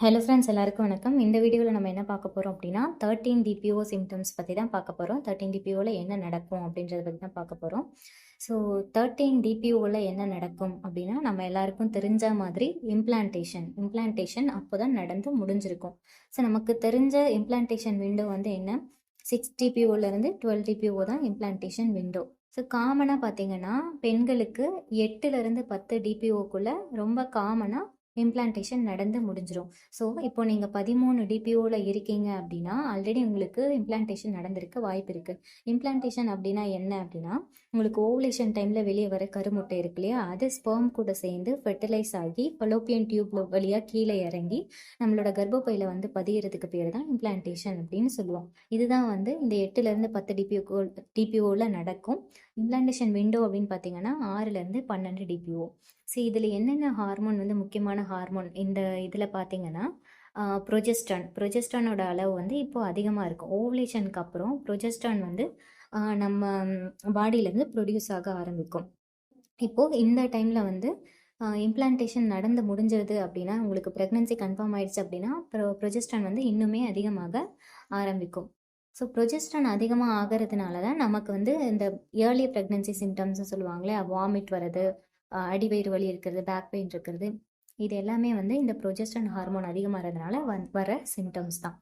Hello friends எல்லாருக்கும் வணக்கம். இந்த வீடியோவில் நம்ம என்ன பார்க்க போகிறோம் அப்படின்னா தேர்ட்டீன் டிபிஓ சிம்டம்ஸ் பற்றி தான் பார்க்க போகிறோம் தேர்ட்டீன் டிபிஓவில் என்ன நடக்கும் அப்படின்றத பற்றி தான் பார்க்க போகிறோம் ஸோ தேர்ட்டீன் டிபிஓவில் என்ன நடக்கும் அப்படின்னா நம்ம எல்லாருக்கும் தெரிஞ்ச மாதிரி இம்ப்ளான்டேஷன் இம்ப்ளான்டேஷன் அப்போ தான் நடந்து முடிஞ்சிருக்கும். ஸோ நமக்கு தெரிஞ்ச இம்ப்ளான்டேஷன் விண்டோ வந்து என்ன? சிக்ஸ் டிபிஓலேருந்து டுவெல் டிபிஓ தான் இம்ப்ளான்டேஷன் விண்டோ ஸோ காமனாக பார்த்தீங்கன்னா பெண்களுக்கு எட்டுலேருந்து பத்து டிபிஓக்குள்ளே ரொம்ப காமனாக இம்ப்ளான்டேஷன் நடந்து முடிஞ்சிடும் ஸோ இப்போ நீங்கள் பதிமூணு டிபிஓவில் இருக்கீங்க அப்படின்னா ஆல்ரெடி உங்களுக்கு இம்ப்ளான்டேஷன் நடந்திருக்க வாய்ப்பு இருக்குது இம்ப்ளான்டேஷன் அப்படின்னா என்ன அப்படின்னா உங்களுக்கு ஓவலேஷன் டைமில் வெளியே வர கருமுட்டை இருக்கு இல்லையா? அது ஸ்பெர்ம் கூட சேர்ந்து ஃபெர்டிலைஸ் ஆகி ஃபலோப்பியன் டியூப் வழியாக கீழே இறங்கி நம்மளோட கர்ப்பப்பையில் வந்து பதியறதுக்கு பேர் தான் இம்ப்ளான்டேஷன் அப்படின்னு சொல்லுவோம். இதுதான் வந்து இந்த எட்டுலேருந்து பத்து டிபிஓ டிபிஓவில் நடக்கும். இம்ப்ளான்டேஷன் விண்டோ அப்படின்னு பார்த்தீங்கன்னா ஆறுலேருந்து பன்னெண்டு டிபிஓ ஸோ இதில் என்னென்ன ஹார்மோன் வந்து முக்கியமான ஹார்மோன் இந்த இதில் பார்த்தீங்கன்னா ப்ரொஜெஸ்டான் ப்ரொஜெஸ்டானோட அளவு வந்து இப்போது அதிகமாக இருக்கும் ஓவலேஷனுக்கு அப்புறம் ப்ரொஜெஸ்டான் வந்து நம்ம பாடியிலேருந்து ப்ரொடியூஸ் ஆக ஆரம்பிக்கும். இப்போது இந்த டைமில் வந்து இம்ப்ளான்டேஷன் நடந்து முடிஞ்சது அப்படின்னா உங்களுக்கு ப்ரெக்னன்சி கன்ஃபார்ம் ஆயிடுச்சு அப்படின்னா ப்ரொ ப்ரொஜெஸ்டான் வந்து இன்னுமே அதிகமாக ஆரம்பிக்கும். ஸோ ப்ரொஜெஸ்டான் அதிகமாக ஆகிறதுனால தான் நமக்கு வந்து இந்த ஏர்லி ப்ரெக்னன்சி சிம்டம்ஸ் சொல்லுவாங்களே வாமிட் வர்றது அடிவயிறு வலி இருக்கிறது பேக் பெயின் இருக்கிறது இது எல்லாமே வந்து இந்த ப்ரொஜெஸ்டன் ஹார்மோன் அதிகமாகிறதுனால வந் வர சிம்டம்ஸ் தான்.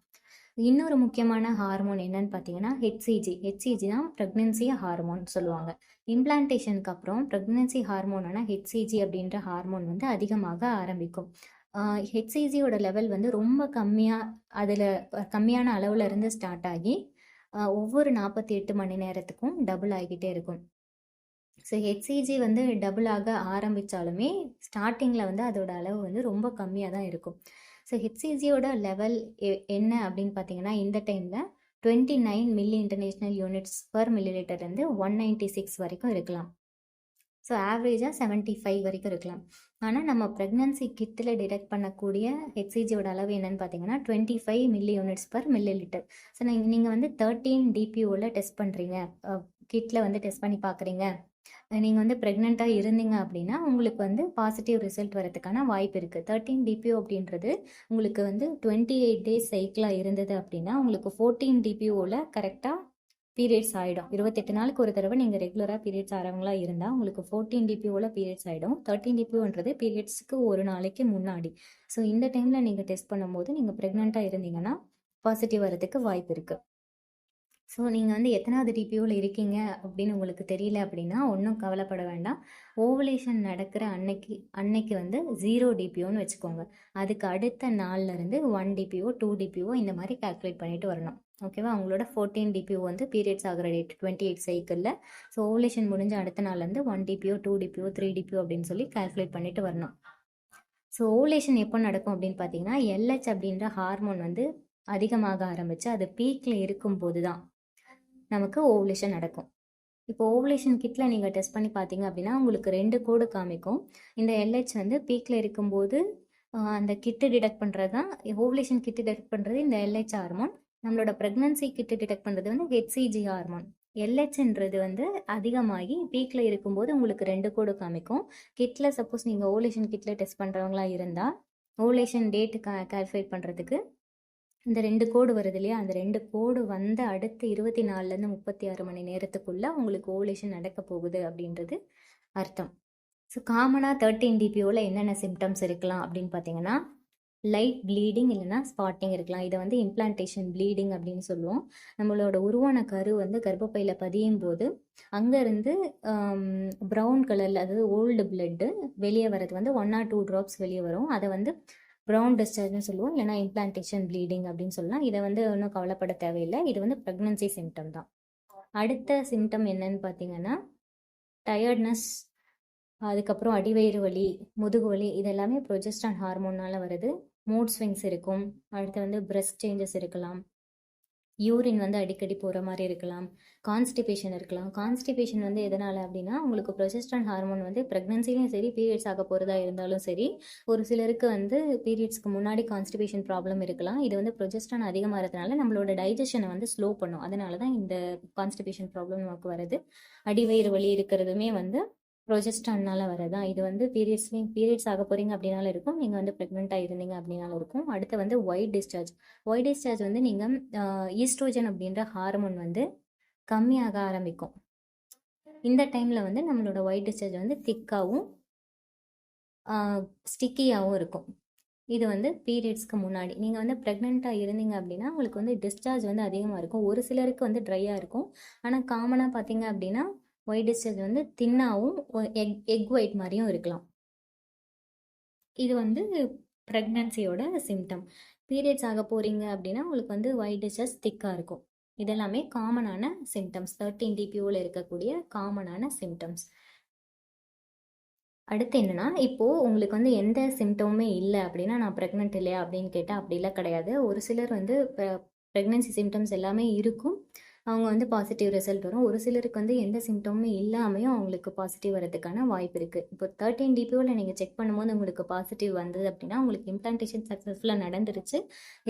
இன்னொரு முக்கியமான ஹார்மோன் என்னன்னு பார்த்தீங்கன்னா ஹெச்சிஜி ஹெச்சிஜி தான் ப்ரெக்னென்சி ஹார்மோன் சொல்லுவாங்க. இம்ப்ளான்டேஷனுக்கு அப்புறம் ப்ரெக்னென்சி ஹார்மோனான ஹெச்சிஜி அப்படின்ற ஹார்மோன் வந்து அதிகமாக ஆரம்பிக்கும். ஹெச்சிஜியோட லெவல் வந்து ரொம்ப கம்மியாக அதில் கம்மியான அளவில் இருந்து ஸ்டார்ட் ஆகி ஒவ்வொரு நாற்பத்தி எட்டு மணி நேரத்துக்கும் டபுள் ஆகிக்கிட்டே இருக்கும். ஸோ ஹெச்சிஜி வந்து டபுள் ஆக ஆரம்பித்தாலுமே ஸ்டார்டிங்கில் வந்து அதோட அளவு வந்து ரொம்ப கம்மியாக தான் இருக்கும். ஸோ ஹெச்சிஜியோட லெவல் என்ன அப்படின்னு பார்த்தீங்கன்னா இந்த டைமில் twenty nine milli international units per மில்லிலிட்டர்லேருந்து one ninety six வரைக்கும் இருக்கலாம். ஸோ ஆவரேஜாக செவன்ட்டி ஃபைவ் வரைக்கும் இருக்கலாம். ஆனால் நம்ம ப்ரெக்னன்சி கிட்டில் டிடெக்ட் பண்ணக்கூடிய ஹெச்சிஜியோட அளவு என்னன்னு பார்த்தீங்கன்னா twenty five milli units per milli litre so நீங்கள் நீங்கள் வந்து தேர்ட்டீன் டிபிஓவில் டெஸ்ட் பண்ணுறீங்க கிட்டில் வந்து டெஸ்ட் பண்ணி பார்க்குறீங்க நீங்கள் வந்து ப்ரெக்னெண்ட்டாக இருந்தீங்க அப்படின்னா உங்களுக்கு வந்து பாசிட்டிவ் ரிசல்ட் வரதுக்கான வாய்ப்பு இருக்குது தேர்ட்டீன் டிபிஓ அப்படின்றது உங்களுக்கு வந்து டுவெண்ட்டி எயிட் டேஸ் சைக்கிளாக இருந்தது அப்படின்னா உங்களுக்கு ஃபோர்டீன் டிபிஓவில் கரெக்டாக பீரியட்ஸ் ஆகிடும் இருபத்தெட்டு நாளுக்கு ஒரு தடவை நீங்கள் ரெகுலராக பீரியட்ஸ் ஆகிறவங்களா இருந்தால் உங்களுக்கு ஃபோர்டீன் டிபிஓவில் பீரியட்ஸ் ஆகிடும் தேர்ட்டீன் டிபிஓன்றது பீரியட்ஸ்க்கு ஒரு நாளைக்கு முன்னாடி. ஸோ இந்த டைமில் நீங்கள் டெஸ்ட் பண்ணும்போது நீங்கள் ப்ரெக்னெண்ட்டாக இருந்தீங்கன்னா பாசிட்டிவ் வரதுக்கு வாய்ப்பு இருக்குது ஸோ நீங்கள் வந்து எத்தனாவது டிபியூவில் இருக்கீங்க அப்படின்னு உங்களுக்கு தெரியல அப்படின்னா ஒன்றும் கவலைப்பட வேண்டாம். ஓவலேஷன் நடக்கிற அன்னைக்கு அன்னைக்கு வந்து ஜீரோ டிபியூன்னு வச்சுக்கோங்க. அதுக்கு அடுத்த நாள்லேருந்து ஒன் டிபிஓ டூ டிபிஓ இந்த மாதிரி கால்குலேட் பண்ணிட்டு வரணும். ஓகேவா? அவங்களோட ஃபோர்டீன் டிபிஓ வந்து பீரியட்ஸ் ஆகிற டேட் டுவெண்ட்டி எயிட் சைக்கிளில் ஸோ ஓவலேஷன் முடிஞ்ச அடுத்த நாள்லேருந்து one DPO two DPO three DPO அப்படின்னு சொல்லி கால்குலேட் பண்ணிட்டு வரணும். ஸோ ஓவலேஷன் எப்போ நடக்கும் அப்படின்னு பார்த்தீங்கன்னா எல்ஹெச் அப்படின்ற ஹார்மோன் வந்து அதிகமாக ஆரம்பித்து அது பீக்கில் இருக்கும்போது தான் நமக்கு ஓவலேஷன் நடக்கும். இப்போ ஓவலேஷன் கிட்டில் நீங்கள் டெஸ்ட் பண்ணி பார்த்தீங்க அப்படின்னா உங்களுக்கு ரெண்டு கோடு காமிக்கும். இந்த எல்ஹெச் வந்து பீக்கில் இருக்கும்போது அந்த கிட்டு டிடெக்ட் பண்ணுறது தான் ஓவலேஷன் கிட்டு டிடெக்ட் பண்ணுறது இந்த எல்ஹெச் ஹார்மோன் நம்மளோட ப்ரெக்னன்சி கிட்டு டிடெக்ட் பண்ணுறது வந்து ஹெச்சிஜி ஹார்மோன் எல்ஹெச்ன்றது வந்து அதிகமாகி பீக்கில் இருக்கும்போது உங்களுக்கு ரெண்டு கோடு காமிக்கும். கிட்டில் சப்போஸ் நீங்கள் ஓவலேஷன் கிட்டில் டெஸ்ட் பண்ணுறவங்களா இருந்தால் ஓவலேஷன் டேட்டு கா கால்குலேட் பண்ணுறதுக்கு இந்த ரெண்டு கோடு வருது இல்லையா? அந்த ரெண்டு கோடு வந்த அடுத்த இருபத்தி நாலுலேருந்து முப்பத்தி ஆறு மணி நேரத்துக்குள்ள உங்களுக்கு ஓவலேஷன் நடக்க போகுது அப்படின்றது அர்த்தம். ஸோ காமனாக தேர்ட்டின் டிபிஓவில் என்னென்ன சிம்டம்ஸ் இருக்கலாம் அப்படின்னு பார்த்தீங்கன்னா லைட் ப்ளீடிங் இல்லைன்னா ஸ்பாட்டிங் இருக்கலாம். இதை வந்து இம்ப்ளான்டேஷன் ப்ளீடிங் அப்படின்னு சொல்லுவோம். நம்மளோட உருவான கரு வந்து கர்ப்பப்பையில் பதியும் போது அங்கேருந்து ப்ரௌன் கலரில் அதாவது ஓல்டு பிளட்டு வெளியே வர்றது வந்து ஒன் ஆர் டூ ட்ராப்ஸ் வெளியே வரும். அதை வந்து ப்ரௌன் டிஸ்சார்ஜ்னு சொல்லுவோம். இல்லைனா இம்ப்ளான்டேஷன் ப்ளீடிங் அப்படின்னு சொல்லலாம். இதை வந்து ஒன்றும் கவலைப்பட தேவையில்லை. இது வந்து ப்ரெக்னன்சி சிம்டம் தான். அடுத்த சிம்டம் என்னன்னு பார்த்தீங்கன்னா டயர்ட்னஸ் அதுக்கப்புறம் அடிவயிறு வலி முதுகு வலி இது எல்லாமே ப்ரொஜெஸ்டான் ஹார்மோனால் வருது. மூட் ஸ்விங்ஸ் இருக்கும். அடுத்து வந்து பிரஸ்ட் சேஞ்சஸ் இருக்கலாம். யூரின் வந்து அடிக்கடி போகிற மாதிரி இருக்கலாம். கான்ஸ்டிபேஷன் இருக்கலாம். கான்ஸ்டிபேஷன் வந்து எதனால் அப்படின்னா உங்களுக்கு ப்ரொஜெஸ்ட்ரான் ஹார்மோன் வந்து ப்ரெக்னன்சிலையும் சரி பீரியட்ஸ் ஆக போகிறதா இருந்தாலும் சரி ஒரு சிலருக்கு வந்து பீரியட்ஸ்க்கு முன்னாடி கான்ஸ்டிபேஷன் ப்ராப்ளம் இருக்கலாம். இது வந்து ப்ரொஜெஸ்ட்ரான் அதிகமாகிறதுனால நம்மளோட டைஜஷனை வந்து ஸ்லோ பண்ணும். அதனால தான் இந்த கான்ஸ்டிபேஷன் ப்ராப்ளம் நமக்கு வருது. அடிவயிறு வலி இருக்கிறதுமே வந்து ப்ரொஜெஸ்ட்ரான்னால வரதா? இது வந்து பீரியட்ஸ்லேயும் பீரியட்ஸ் ஆக போகிறீங்க அப்படின்னாலும் இருக்கும். நீங்கள் வந்து ப்ரெக்னெண்ட்டாக இருந்தீங்க அப்படின்னாலும் இருக்கும். அடுத்து வந்து ஒயிட் டிஸ்சார்ஜ் ஒயிட் டிஸ்சார்ஜ் வந்து நீங்கள் ஈஸ்ட்ரோஜன் அப்படின்ற ஹார்மோன் வந்து கம்மியாக ஆரம்பிக்கும். இந்த டைமில் வந்து நம்மளோட ஒயிட் டிஸ்சார்ஜ் வந்து திக்காகவும் ஸ்டிக்கியாகவும் இருக்கும். இது வந்து பீரியட்ஸ்க்கு முன்னாடி. நீங்கள் வந்து ப்ரெக்னெண்ட்டாக இருந்தீங்க அப்படின்னா உங்களுக்கு வந்து டிஸ்சார்ஜ் வந்து அதிகமாக இருக்கும். ஒரு சிலருக்கு வந்து ட்ரையாக இருக்கும். ஆனால் காமனாக பார்த்தீங்க அப்படின்னா ஒயிட் டிஸ்சார்ஜ் வந்து தின்னாகவும் எக் எக் ஒயிட் மாதிரியும் இருக்கலாம். இது வந்து ப்ரெக்னன்சியோட சிம்டம் பீரியட்ஸ் ஆக போகிறீங்க அப்படின்னா உங்களுக்கு வந்து ஒயிட் டிஷ்ஷஸ் திக்காக இருக்கும். இதெல்லாமே காமனான சிம்டம்ஸ் தேர்ட்டீன் டிபியூவில் இருக்கக்கூடிய காமனான சிம்டம்ஸ் அடுத்து என்னன்னா இப்போது உங்களுக்கு வந்து எந்த சிம்டமுமே இல்லை அப்படின்னா நான் ப்ரெக்னென்ட் இல்லையா அப்படின்னு கேட்டால் அப்படிலாம் கிடையாது. ஒரு சிலர் வந்து ப்ரெக்னென்சி சிம்டம்ஸ் எல்லாமே இருக்கும். அவங்க வந்து பாசிட்டிவ் ரிசல்ட் வரும். ஒரு சிலருக்கு வந்து எந்த சிம்டமுமே இல்லாமையும் அவங்களுக்கு பாசிட்டிவ் வரதுக்கான வாய்ப்பு இருக்குது இப்போ தேர்ட்டின் டிபிஓவில் நீங்கள் செக் பண்ணும்போது உங்களுக்கு பாசிட்டிவ் வந்தது அப்படின்னா உங்களுக்கு இம்ப்ளான்டேஷன் சக்ஸஸ்ஃபுல்லாக நடந்துருச்சு.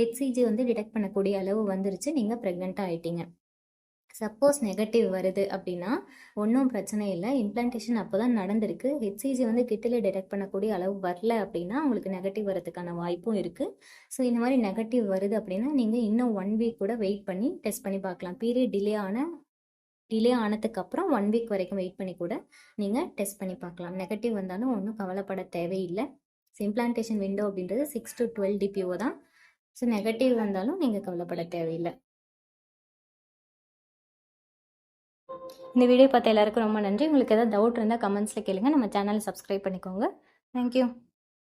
ஹெச்சிஜி வந்து டிடெக்ட் பண்ணக்கூடிய அளவு வந்துருச்சு. நீங்கள் ப்ரெக்னெண்ட்டாக ஆயிட்டீங்க. சப்போஸ் நெகட்டிவ் வருது அப்படின்னா ஒன்றும் பிரச்சனை இல்லை. இம்ப்ளான்டேஷன் அப்போ தான் நடந்திருக்கு ஹெச்சிஜி வந்து கிட்டலே டிடெக்ட் பண்ணக்கூடிய அளவு வரல அப்படின்னா உங்களுக்கு நெகட்டிவ் வரதுக்கான வாய்ப்பும் இருக்குது ஸோ இந்த மாதிரி நெகட்டிவ் வருது அப்படின்னா நீங்கள் இன்னும் ஒன் வீக் கூட வெயிட் பண்ணி டெஸ்ட் பண்ணி பார்க்கலாம். பீரியட் டிலே ஆன டிலே ஆனதுக்கு அப்புறம் ஒன் வீக் வரைக்கும் வெயிட் பண்ணி கூட நீங்கள் டெஸ்ட் பண்ணி பார்க்கலாம். நெகட்டிவ் வந்தாலும் ஒன்றும் கவலைப்பட தேவையில்லை. இம்ப்ளான்டேஷன் விண்டோ அப்படின்றது சிக்ஸ் டு டுவெல் டிபிஓ தான். ஸோ நெகட்டிவ் வந்தாலும் நீங்கள் கவலைப்பட தேவையில்லை. இந்த வீடியோ பார்த்த எல்லாருக்கும் ரொம்ப நன்றி. உங்களுக்கு ஏதாவது டவுட் இருந்தால் கமெண்ட்ஸில் கேளுங்கள் நம்ம சேனலை சப்ஸ்கிரைப் பண்ணிக்கோங்க. தேங்க்யூ